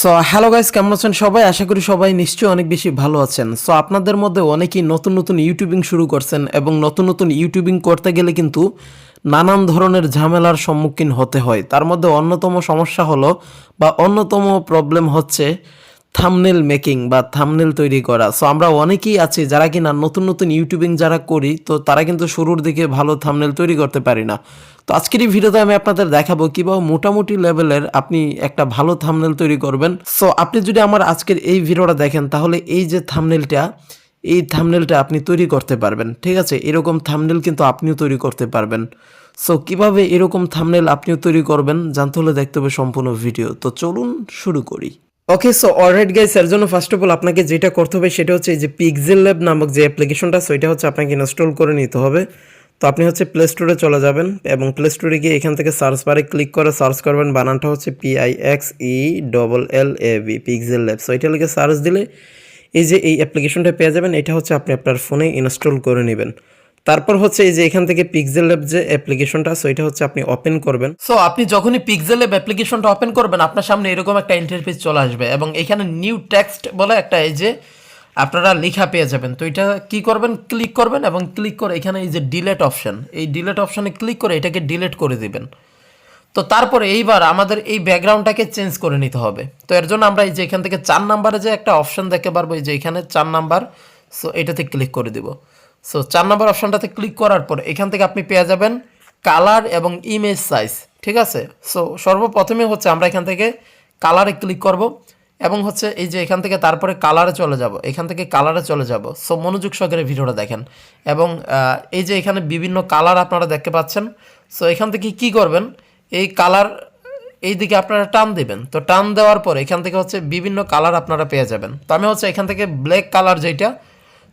So hello guys কেমন আছেন সবাই? আশা করি সবাই নিশ্চয়ই অনেক বেশি ভালো আছেন। সো আপনাদের মধ্যে অনেকেই নতুন নতুন ইউটিউবিং শুরু করছেন এবং নতুন নতুন ইউটিউবিং করতে গেলে কিন্তু নানান ধরনের ঝামেলার সম্মুখীন হতে হয়। তার মধ্যে অন্যতম সমস্যা হলো বা অন্যতম প্রবলেম হচ্ছে থামনেল মেকিং বা থামনেল তৈরি করা। সো আমরা অনেকেই আছি যারা কিনা নতুন নতুন ইউটিউবিং যারা করি, তো তারা কিন্তু শুরুর দিকে ভালো থামনেল তৈরি করতে পারি না। তো আজকের এই ভিডিওতে আমি আপনাদের দেখাবো কীভাবে মোটামুটি লেভেলের আপনি একটা ভালো থামনেল তৈরি করবেন। সো আপনি যদি আমার আজকের এই ভিডিওটা দেখেন, তাহলে এই যে থামনেলটা এই থামনেলটা আপনি তৈরি করতে পারবেন। ঠিক আছে? এরকম থামনেল কিন্তু আপনিও তৈরি করতে পারবেন। সো কীভাবে এরকম থামনেল আপনিও তৈরি করবেন, জানতে হলে দেখতে হবে সম্পূর্ণ ভিডিও। তো চলুন শুরু করি। ওকে সো অলরাইট গাইস এর জন্য ফার্স্ট অফ অল আপনাকে যেটা করতে হবে সেটা হচ্ছে যে পিক্সেল ল্যাব নামক যে অ্যাপ্লিকেশনটা সেটা হচ্ছে আপনাকে ইনস্টল করে নিতে হবে। তো আপনি হচ্ছে প্লে স্টোরে চলে যাবেন এবং প্লে স্টোরে গিয়ে এখান থেকে সার্চ বারে ক্লিক করে সার্চ করবেন, বানানটা হচ্ছে P I X E double L A B pixel lab so লিখে সার্চ দিলে এই যে এই অ্যাপ্লিকেশনটা পেয়ে যাবেন, এটা হচ্ছে আপনি আপনার ফোনে ইনস্টল করে নেবেন। তারপর হচ্ছে এই যে এখান থেকে পিক্সেল ল্যাব যে অ্যাপ্লিকেশনটা সো এটা হচ্ছে আপনি ওপেন করবেন। সো আপনি যখনই পিক্সেল ল্যাব অ্যাপ্লিকেশনটা ওপেন করবেন, আপনার সামনে এরকম একটা ইন্টারফেস চলে আসবে এবং এখানে নিউ টেক্সট বলে একটা এই যে আপনারা লেখা পেয়ে যাবেন। তো এটা কি করবেন? ক্লিক করবেন এবং ক্লিক করে এখানে এই যে ডিলেট অপশন এই ডিলেট অপশনে ক্লিক করে এটাকে ডিলেট করে দিবেন। তো তারপরে এইবার আমাদের এই ব্যাকগ্রাউন্ডটাকে চেঞ্জ করে নিতে হবে। তো এর জন্য আমরা এই যে এখান থেকে চার নাম্বারে যে একটা অপশন দেখতে পারব, এই যে এখানে চার নাম্বার সো এটাতে ক্লিক করে দিব। সো চার নম্বর অপশনটাতে ক্লিক করার পর এখান থেকে আপনি পেয়ে যাবেন কালার এবং ইমেজ সাইজ ঠিক আছে? সো সর্বপ্রথমে হচ্ছে আমরা এখান থেকে কালারে ক্লিক করব এবং হচ্ছে এই যে এখান থেকে তারপরে কালারে চলে যাব, এখান থেকে কালারে চলে যাব। সো মনোযোগ সহকারে ভিডিওটা দেখেন। এবং এই যে এখানে বিভিন্ন কালার আপনারা দেখতে পাচ্ছেন। সো এখান থেকে কি করবেন? এই কালার এই দিকে আপনারা টান দিবেন। তো টান দেওয়ার পর এখান থেকে হচ্ছে বিভিন্ন কালার আপনারা পেয়ে যাবেন। তো আমি হচ্ছে এখান থেকে ব্ল্যাক কালার যেটা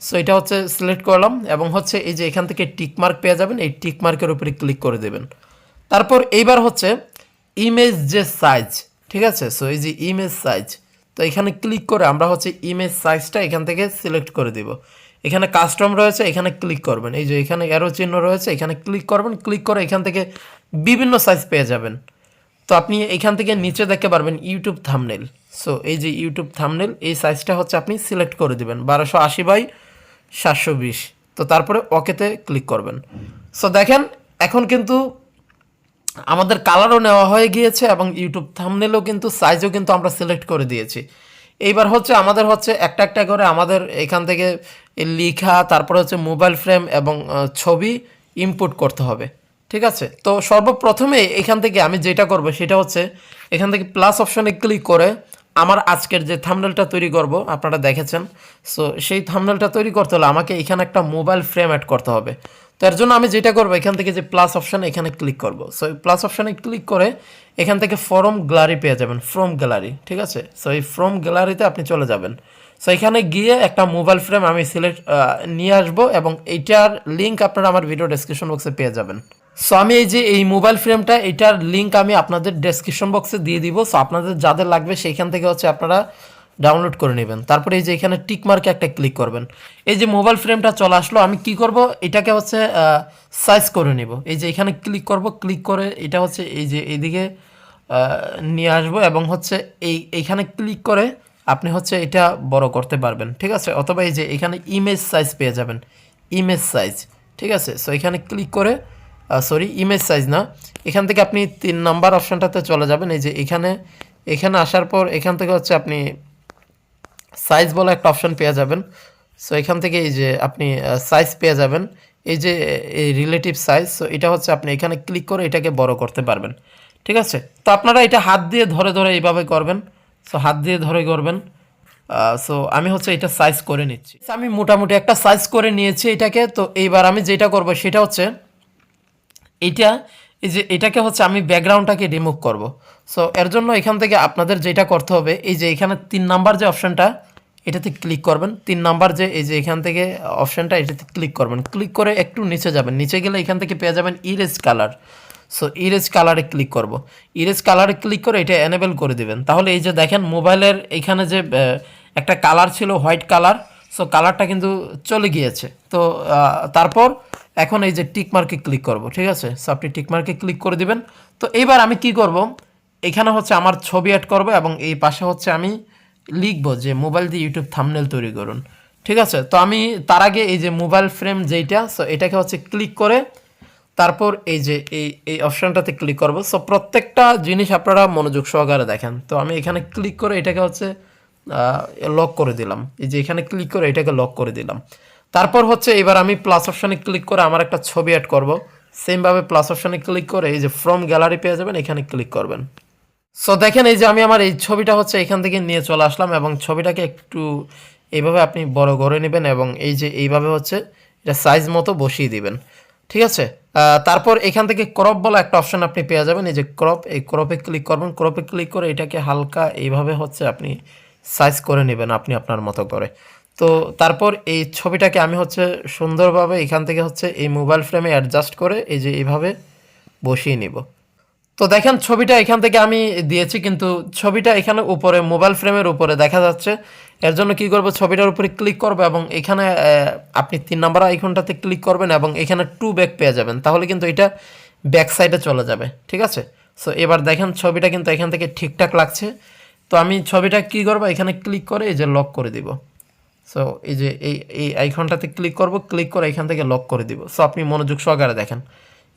সো এটা হচ্ছে সিলেক্ট করলাম এবং হচ্ছে এই যে এখান থেকে টিকমার্ক পেয়ে যাবেন, এই টিকমার্কের উপরে ক্লিক করে দেবেন। তারপর এইবার হচ্ছে ইমেজ যে সাইজ ঠিক আছে? সো এই যে ইমেজ সাইজ তো এখানে ক্লিক করে আমরা হচ্ছে ইমেজ সাইজটা এখান থেকে সিলেক্ট করে দিব। এখানে কাস্টম রয়েছে, এখানে ক্লিক করবেন। এই যে এখানে অ্যারো চিহ্ন রয়েছে, এখানে ক্লিক করবেন ক্লিক করে এখান থেকে বিভিন্ন সাইজ পেয়ে যাবেন। তো আপনি এখান থেকে নিচে দেখতে পারবেন ইউটিউব থামনেল সো এই যে ইউটিউব থামনেল এই সাইজটা হচ্ছে আপনি সিলেক্ট করে দিবেন। বারোশো আশি বাই সাতশো বিশ। তো তারপরে ওকেতে ক্লিক করবেন। সো দেখেন, এখন কিন্তু আমাদের কালারও নেওয়া হয়ে গিয়েছে এবং ইউটিউব থামনেলও কিন্তু সাইজও কিন্তু আমরা সিলেক্ট করে দিয়েছি। এইবার হচ্ছে আমাদের হচ্ছে একটা একটা করে আমাদের এখান থেকে লেখা, তারপরে হচ্ছে মোবাইল ফ্রেম এবং ছবি ইনপুট করতে হবে। ঠিক আছে? তো সর্বপ্রথমে এখান থেকে আমি যেটা করব সেটা হচ্ছে, এখান থেকে প্লাস অপশনে ক্লিক করে আমার আজকের যে থামনেলটা তৈরি করব, আপনারা দেখেছেন। সো সেই থামনেলটা তৈরি করতে হলে আমাকে এখানে একটা মোবাইল ফ্রেম অ্যাড করতে হবে। তো এর জন্য আমি যেটা করব, এখান থেকে যে প্লাস অপশানে এখানে ক্লিক করব। সো এই প্লাস অপশানে ক্লিক করে এখান থেকে ফরম গ্যালারি পেয়ে যাবেন ফ্রম গ্যালারি ঠিক আছে? সো এই ফ্রম গ্যালারিতে আপনি চলে যাবেন। সো এখানে গিয়ে একটা মোবাইল ফ্রেম আমি সিলেক্ট নিয়ে আসব এবং এইটার লিঙ্ক আপনারা আমার ভিডিও ডেসক্রিপশন বক্সে পেয়ে যাবেন। সো আমি এই যে এই মোবাইল ফ্রেমটা এটার লিঙ্ক আমি আপনাদের ডেসক্রিপশন বক্সে দিয়ে দিব। সো আপনাদের যাদের লাগবে সেইখান থেকে হচ্ছে আপনারা ডাউনলোড করে নেবেন। তারপরে এই যে এখানে টিক মার্কে একটা ক্লিক করবেন। এই যে মোবাইল ফ্রেমটা চলে আসলো, আমি কি করব? এটাকে হচ্ছে সাইজ করে নিব। এই যে এখানে ক্লিক করব ক্লিক করে এটা হচ্ছে এই যে এইদিকে নিয়ে আসব এবং হচ্ছে এই এইখানে ক্লিক করে আপনি হচ্ছে এটা বড় করতে পারবেন। ঠিক আছে? অথবা এই যে এখানে ইমেজ সাইজ পেয়ে যাবেন। ইমেজ সাইজ ঠিক আছে? সো এখানে ক্লিক করে সরি ইমেজ সাইজ না। এখান থেকে আপনি তিন নাম্বার অপশানটাতে চলে যাবেন। এই যে এখানে এখানে আসার পর এখান থেকে হচ্ছে আপনি সাইজ বলে একটা অপশান পেয়ে যাবেন। সো এখান থেকে এই যে আপনি সাইজ পেয়ে যাবেন। এই যে এই রিলেটিভ সাইজ সো এটা হচ্ছে আপনি এখানে ক্লিক করে এটাকে বড় করতে পারবেন। ঠিক আছে? তো আপনারা এটা হাত দিয়ে ধরে ধরে এইভাবে করবেন। সো হাত দিয়ে ধরে করবেন। সো আমি হচ্ছে এটা সাইজ করে নিচ্ছি। আমি মোটামুটি একটা সাইজ করে নিয়েছি এটাকে। তো এইবার আমি যেটা করব সেটা হচ্ছে এইটা এই যে এটাকে হচ্ছে আমি ব্যাকগ্রাউন্ডটাকে রিমুভ করব। সো এর জন্য এখান থেকে আপনাদের যেটা করতে হবে, এই যে এখানে তিন নাম্বার যে অপশানটা এটাতে ক্লিক করবেন। তিন নাম্বার যে, এই যে এখান থেকে অপশানটা এটাতে ক্লিক করবেন। ক্লিক করে একটু নিচে যাবেন। নিচে গেলে এখান থেকে পেয়ে যাবেন ইরেজ কালার সো ইরেজ কালারে ক্লিক করব। ইরেজ কালারে ক্লিক করে এটা এনেবেল করে দিবেন। তাহলে এই যে দেখেন মোবাইলের এখানে যে একটা কালার ছিল হোয়াইট কালার সো কালারটা কিন্তু চলে গিয়েছে। তো তারপর এখন এই যে টিক মার্কে ক্লিক করব, ঠিক আছে? সো আপনি টিক মার্কে ক্লিক করে দিবেন। তো, এইবার আমি কি করব? এখানে হচ্ছে আমার ছবি অ্যাড করব এবং এই পাশে হচ্ছে আমি লিখব যে মোবাইল দিয়ে ইউটিউব থামনেল তৈরি করুন। ঠিক আছে? তো, আমি তার আগে এই যে মোবাইল ফ্রেম যেইটা সো এটাকে হচ্ছে ক্লিক করে তারপর এই যে এই এই অপশনটাতে ক্লিক করব। সো প্রত্যেকটা জিনিস আপনারা মনোযোগ সহকারে দেখেন। তো, আমি এখানে ক্লিক করে এটাকে হচ্ছে লক করে দিলাম। এই যে এখানে ক্লিক করে এটাকে লক করে দিলাম। তারপর হচ্ছে এবার আমি প্লাস অপশানে ক্লিক করে আমার একটা ছবি অ্যাড করব। সেমভাবে প্লাস অপশানে ক্লিক করে এই যে ফ্রম গ্যালারি পেয়ে যাবেন, এখানে ক্লিক করবেন। সো দেখেন এই যে আমি আমার এই ছবিটা হচ্ছে এখান থেকে নিয়ে চলে আসলাম এবং ছবিটাকে একটু এইভাবে আপনি বড় করে নেবেন এবং এই যে এইভাবে হচ্ছে এটা সাইজ মতো বসিয়ে দিবেন। ঠিক আছে? তারপর এখান থেকে ক্রপ বলে একটা অপশন আপনি পেয়ে যাবেন। এই যে ক্রপ এই ক্রপে ক্লিক করবেন। ক্রপে ক্লিক করে এটাকে হালকা এইভাবে হচ্ছে আপনি সাইজ করে নেবেন আপনি আপনার মতো করে। তো তারপর এই ছবিটাকে আমি হচ্ছে সুন্দরভাবে এখান থেকে হচ্ছে এই মোবাইল ফ্রেমে অ্যাডজাস্ট করে এই যে এইভাবে বসিয়ে নিব। তো দেখেন ছবিটা এখান থেকে আমি দিয়েছি, কিন্তু ছবিটা এখানে উপরে মোবাইল ফ্রেমের উপরে দেখা যাচ্ছে। এর জন্য কি করব? ছবিটার উপরে ক্লিক করব এবং এখানে আপনি তিন নাম্বার আইকনটাতে ক্লিক করবেন এবং এখানে টু ব্যাক পেয়ে যাবেন। তাহলে কিন্তু এটা ব্যাক সাইডে চলে যাবে, ঠিক আছে? সো এবার দেখেন ছবিটা কিন্তু এখান থেকে ঠিকঠাক লাগছে। তো আমি ছবিটা কি করব? এখানে ক্লিক করে এই যে লক করে দিব। সো এই যে এই এই আইকনটাতে ক্লিক করব ক্লিক করে এখান থেকে লক করে দিব। সো আপনি মনোযোগ সহকারে দেখেন।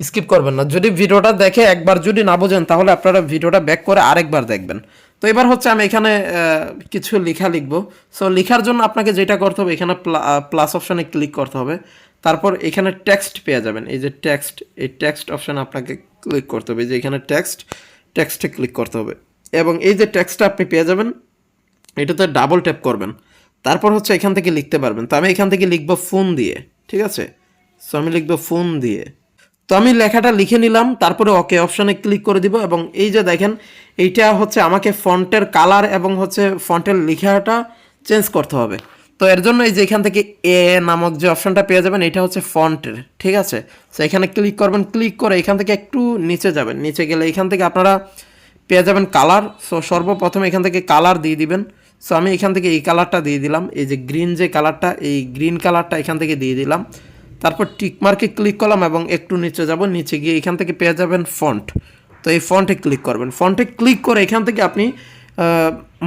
স্কিপ করবেন না। যদি ভিডিওটা দেখে একবার যদি না বোঝেন, তাহলে আপনারা ভিডিওটা ব্যাক করে আরেকবার দেখবেন। তো এবার হচ্ছে আমি এখানে কিছু লেখা লিখব। সো লেখার জন্য আপনাকে যেটা করতে হবে, এখানে প্লাস অপশানে ক্লিক করতে হবে। তারপর এখানে টেক্সট পেয়ে যাবেন। এই যে টেক্সট এই টেক্সট অপশানে আপনাকে ক্লিক করতে হবে। যে এখানে টেক্সট টেক্সটে ক্লিক করতে হবে। এবং এই যে টেক্সটটা আপনি পেয়ে যাবেন, এটাতে ডাবল ট্যাপ করবেন। তারপর হচ্ছে এখান থেকে লিখতে পারবেন। তো আমি এখান থেকে লিখব ফোন দিয়ে, ঠিক আছে? সো আমি লিখব ফোন দিয়ে। তো আমি লেখাটা লিখে নিলাম, তারপরে ওকে অপশানে ক্লিক করে দিব এবং এই যে দেখেন, এইটা হচ্ছে আমাকে ফন্টের কালার এবং হচ্ছে ফন্টের লেখাটা চেঞ্জ করতে হবে। তো এর জন্য এই যে এখান থেকে এ নামক যে অপশানটা পেয়ে যাবেন, এটা হচ্ছে ফন্টের, ঠিক আছে? তো এখানে ক্লিক করবেন ক্লিক করে এখান থেকে একটু নিচে যাবেন। নিচে গেলে এখান থেকে আপনারা পেয়ে যাবেন কালার। সো সর্বপ্রথম এখান থেকে কালার দিয়ে দিবেন। সো আমি এখান থেকে এই কালারটা দিয়ে দিলাম। এই যে গ্রিন যে কালারটা, এই গ্রিন কালারটা এখান থেকে দিয়ে দিলাম। তারপর টিকমার্কে ক্লিক করলাম এবং একটু নিচে যাব। নিচে গিয়ে এখান থেকে পেয়ে যাবেন ফন্ট। তো এই ফন্টে ক্লিক করবেন। ফন্টে ক্লিক করে এখান থেকে আপনি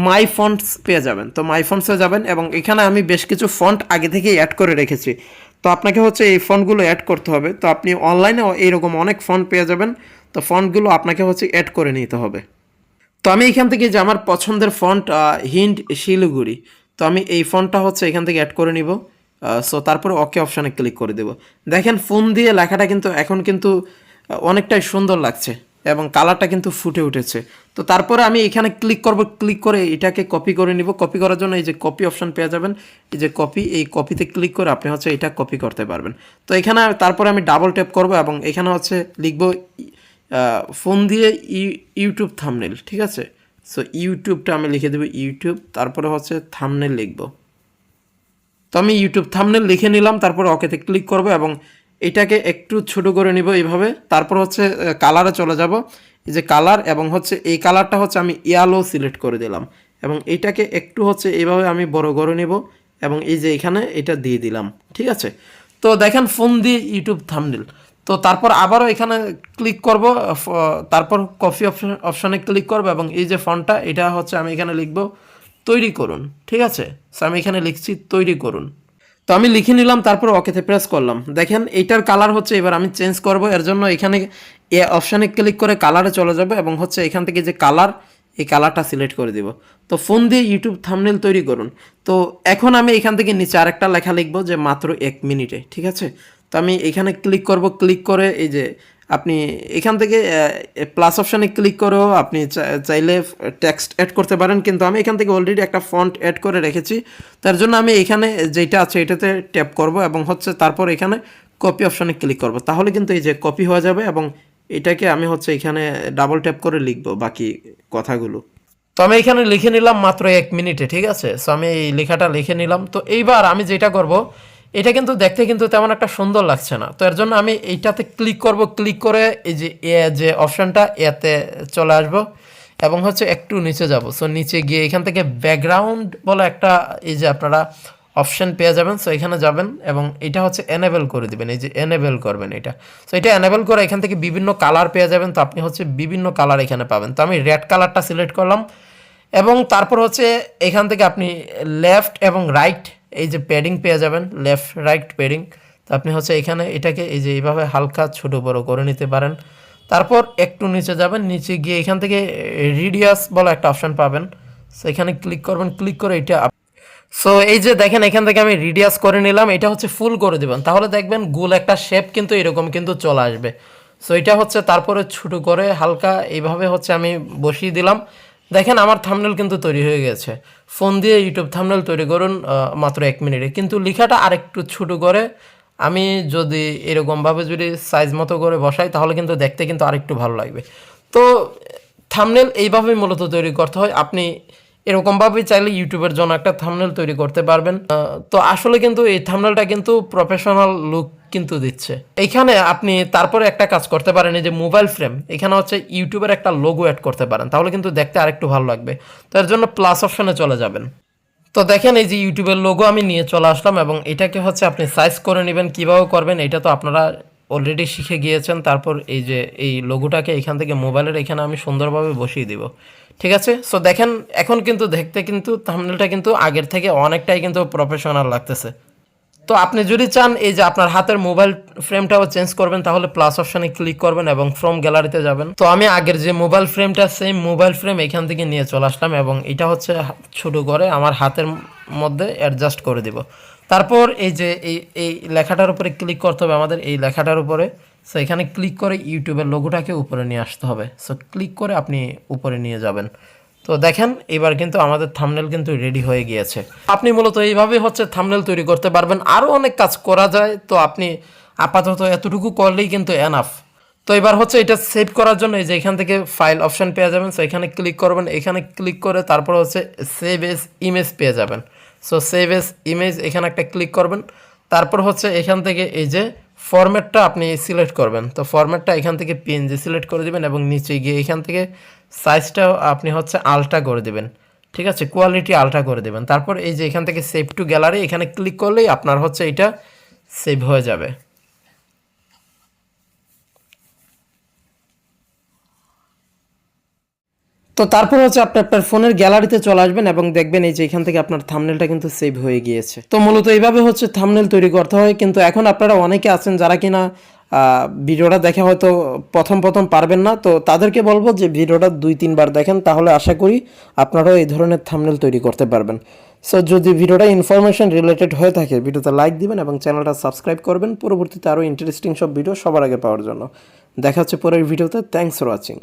মাই ফন্টস পেয়ে যাবেন। তো মাই ফন্টসে যাবেন এবং এখানে আমি বেশ কিছু ফন্ট আগে থেকেই অ্যাড করে রেখেছি। তো আপনাকে হচ্ছে এই ফন্টগুলো অ্যাড করতে হবে। তো আপনি অনলাইনে এইরকম অনেক ফন্ট পেয়ে যাবেন। তো ফন্টগুলো আপনাকে হচ্ছে অ্যাড করে নিতে হবে। তো আমি এখান থেকে যে আমার পছন্দের ফন্ট হিন্ড শিলিগুড়ি, তো আমি এই ফন্টটা হচ্ছে এখান থেকে অ্যাড করে নিব। সো তারপরে ওকে অপশানে ক্লিক করে দেব। দেখেন ফোন দিয়ে লেখাটা কিন্তু এখন কিন্তু অনেকটাই সুন্দর লাগছে এবং কালারটা কিন্তু ফুটে উঠেছে। তো তারপরে আমি এখানে ক্লিক করব ক্লিক করে এটাকে কপি করে নিব। কপি করার জন্য এই যে কপি অপশান পেয়ে যাবেন। এই যে কপি এই কপিতে ক্লিক করে আপনি হচ্ছে এটা কপি করতে পারবেন। তো এখানে তারপরে আমি ডাবল ট্যাপ করব এবং এখানে হচ্ছে লিখব ফোন দিয়ে ইউ- ইউটিউব থামনেল, ঠিক আছে? সো ইউটিউবটা আমি লিখে দেবো ইউটিউব, তারপরে হচ্ছে থামনেল লিখব। তো আমি ইউটিউব থামনেল লিখে নিলাম, তারপর ওকেতে ক্লিক করব এবং এটাকে একটু ছোট করে নিব এইভাবে। তারপর হচ্ছে কালারে চলে যাব। যে কালার এবং হচ্ছে এই কালারটা হচ্ছে আমি ইয়ালো সিলেক্ট করে দিলাম এবং এটাকে একটু হচ্ছে এইভাবে আমি বড় করে নিব এবং এই যে এখানে এটা দিয়ে দিলাম, ঠিক আছে? তো দেখেন, ফোন দিয়ে ইউটিউব থামনেল। তো তারপর আবারও এখানে ক্লিক করব তারপর কপি অপশন অপশানে ক্লিক করব এবং এই যে ফন্টটা, এটা হচ্ছে আমি এখানে লিখব, তৈরি করুন ঠিক আছে? সো আমি এখানে লিখছি, তৈরি করুন তো আমি লিখে নিলাম, তারপর ওকেতে প্রেস করলাম। দেখেন, এইটার কালার হচ্ছে, এবার আমি চেঞ্জ করব, এর জন্য এখানে এ অপশানে ক্লিক করে কালারে চলে যাবে এবং হচ্ছে এখান থেকে যে কালার এই কালারটা সিলেক্ট করে দিব। তো ফোন দিয়ে ইউটিউব থামনেল তৈরি করুন। তো এখন আমি এখান থেকে নিচে আরেকটা লেখা লিখব যে, মাত্র এক মিনিটে ঠিক আছে? তো আমি এখানে ক্লিক করব ক্লিক করে এই যে আপনি এখান থেকে প্লাস অপশানে ক্লিক করেও আপনি চাইলে টেক্সট অ্যাড করতে পারেন, কিন্তু আমি এখান থেকে অলরেডি একটা ফন্ট অ্যাড করে রেখেছি। তার জন্য আমি এখানে যেটা আছে এটাতে ট্যাপ করব এবং হচ্ছে তারপর এখানে কপি অপশানে ক্লিক করব। তাহলে কিন্তু এই যে কপি হয়ে যাবে এবং এটাকে আমি হচ্ছে এখানে ডাবল ট্যাপ করে লিখব বাকি কথাগুলো। তো আমি এখানে লিখে নিলাম মাত্র এক মিনিটে, ঠিক আছে? সো আমি এই লেখাটা লিখে নিলাম। তো এইবার আমি যেটা করব এটা কিন্তু দেখতে কিন্তু তেমন একটা সুন্দর লাগছে না। তো এর জন্য আমি এইটাতে ক্লিক করব ক্লিক করে এই যে এ, যে অপশানটা এতে চলে আসব এবং হচ্ছে একটু নিচে যাব। সো নিচে গিয়ে এখান থেকে ব্যাকগ্রাউন্ড বলে একটা এই যে আপনারা অপশান পেয়ে যাবেন। সো এখানে যাবেন এবং এটা হচ্ছে এনেবেল করে দিবেন। এই যে এনেবেল করবেন এটা। সো এটা এনেবেল করে এখান থেকে বিভিন্ন কালার পেয়ে যাবেন। তো আপনি হচ্ছে বিভিন্ন কালার এখানে পাবেন। তো আমি রেড কালারটা সিলেক্ট করলাম এবং তারপর হচ্ছে এখান থেকে আপনি লেফট এবং রাইট এই যে প্যাডিং পেয়ে যাবেন লেফট রাইট প্যাডিং তো আপনি হচ্ছে এখানে এটাকে এই যে এইভাবে হালকা ছোট বড় করে নিতে পারেন। তারপর একটু নিচে যাবেন, নিচে গিয়ে এখান থেকে রিডিয়াস বলে একটা অপশন পাবেন। সো এখানে ক্লিক করবেন ক্লিক করে এটা সো এই যে দেখেন, এখান থেকে আমি রিডিয়াস করে নিলাম, এটা হচ্ছে ফুল করে দিবেন। তাহলে দেখবেন গোল একটা শেপ কিন্তু এরকম কিন্তু চলে আসবে। সো এটা হচ্ছে তারপরে ছোটো করে হালকা এইভাবে হচ্ছে আমি বসিয়ে দিলাম। দেখেন, আমার থামনেল কিন্তু তৈরি হয়ে গেছে। ফোন দিয়ে ইউটিউব থামনেল তৈরি করুন মাত্র এক মিনিটে। কিন্তু লেখাটা আরেকটু ছোটো করে, আমি যদি এরকমভাবে যদি সাইজ মতো করে বসাই, তাহলে কিন্তু দেখতে কিন্তু আরেকটু ভালো লাগবে। তো থামনেল এইভাবেই মূলত তৈরি করতে হয়। আপনি এরকমভাবেই চাইলে ইউটিউবের জন্য একটা থামনেল তৈরি করতে পারবেন। তো আসলে কিন্তু এই থামনেলটা কিন্তু প্রফেশনাল লুক কিন্তু দিচ্ছে। এখানে আপনি তারপরে একটা কাজ করতে পারেন, এই যে মোবাইল ফ্রেম এখানে হচ্ছে ইউটিউবের একটা লোগো অ্যাড করতে পারেন, তাহলে কিন্তু দেখতে আরেকটু ভালো লাগবে। তো এর জন্য প্লাস অপশনে চলে যাবেন। তো দেখেন এই যে ইউটিউবের লোগো আমি নিয়ে চলে আসলাম এবং এটাকে হচ্ছে আপনি সাইজ করে নেবেন, কীভাবে করবেন, এটা তো আপনারা অলরেডি শিখে গিয়েছেন। তারপর এই যে এই লোগোটাকে এখান থেকে মোবাইলের এখানে আমি সুন্দরভাবে বসিয়ে দিব। ঠিক আছে? সো দেখেন, এখন কিন্তু দেখতে কিন্তু থাম্বনেলটা কিন্তু আগের থেকে অনেকটাই কিন্তু প্রফেশনাল লাগতেছে। তো আপনি যদি চান এই যে আপনার হাতের মোবাইল ফ্রেমটাও চেঞ্জ করবেন, তাহলে প্লাস অপশানে ক্লিক করবেন এবং ফ্রম গ্যালারিতে যাবেন। তো আমি আগের যে মোবাইল ফ্রেমটা সেম মোবাইল ফ্রেম এখান থেকে নিয়ে চলে আসলাম এবং এটা হচ্ছে ছোট করে আমার হাতের মধ্যে অ্যাডজাস্ট করে দিব। তারপর এই যে এই এই লেখাটার উপরে ক্লিক করতে হবে আমাদের, এই লেখাটার উপরে। সো এখানে ক্লিক করে ইউটিউবের লোগোটাকে উপরে নিয়ে আসতে হবে। সো ক্লিক করে আপনি উপরে নিয়ে যাবেন। তো দেখেন, এবার কিন্তু আমাদের থামনেল কিন্তু রেডি হয়ে গিয়েছে। আপনি মূলত এইভাবে হচ্ছে থামনেল তৈরি করতে পারবেন। আরও অনেক কাজ করা যায়, তো আপনি আপাতত এতটুকু করলেই কিন্তু এনাফ তো এবার হচ্ছে এটা সেভ করার জন্য এই যে এখান থেকে ফাইল অপশন পেয়ে যাবেন। সো এখানে ক্লিক করবেন। এখানে ক্লিক করে তারপর হচ্ছে সেভ এস ইমেজ পেয়ে যাবেন। সো সেভ এস ইমেজ এখানে একটা ক্লিক করবেন। তারপর হচ্ছে এখান থেকে এই যে ফরম্যাটটা আপনি সিলেক্ট করবেন। তো ফরম্যাটটা এখান থেকে পিএনজি সিলেক্ট করে দেবেন এবং নিচে গিয়ে এখান থেকে সাইজটাও আপনি হচ্ছে আলটা করে দেবেন। ঠিক আছে? কোয়ালিটি আলটা করে দেবেন। তারপর এই যে এখান থেকে সেভ টু গ্যালারি এখানে ক্লিক করলেই আপনার হচ্ছে এটা সেভ হয়ে যাবে। তো তারপর হচ্ছে আপনি আপনার ফোনের গ্যালারিতে চলে আসবেন এবং দেখবেন এই যে এখান থেকে আপনার থামনেলটা কিন্তু সেভ হয়ে গিয়েছে। তো মূলত এইভাবে হচ্ছে থামনেল তৈরি করতে হয়। কিন্তু এখন আপনারা অনেকে আছেন যারা কিনা ভিডিওটা দেখে হয়তো প্রথম প্রথম পারবেন না। তো তাদেরকে বলব যে ভিডিওটা দুই তিনবার দেখেন, তাহলে আশা করি আপনারাও এই ধরনের থামনেল তৈরি করতে পারবেন। সো যদি ভিডিওটা ইনফরমেশন রিলেটেড হয়ে থাকে, ভিডিওতে লাইক দিবেন এবং চ্যানেলটা সাবস্ক্রাইব করবেন। পরবর্তীতে আরও ইন্টারেস্টিং সব ভিডিও সবার আগে পাওয়ার জন্য। দেখা হচ্ছে পরের ভিডিওতে থ্যাংকস ফর ওয়াচিং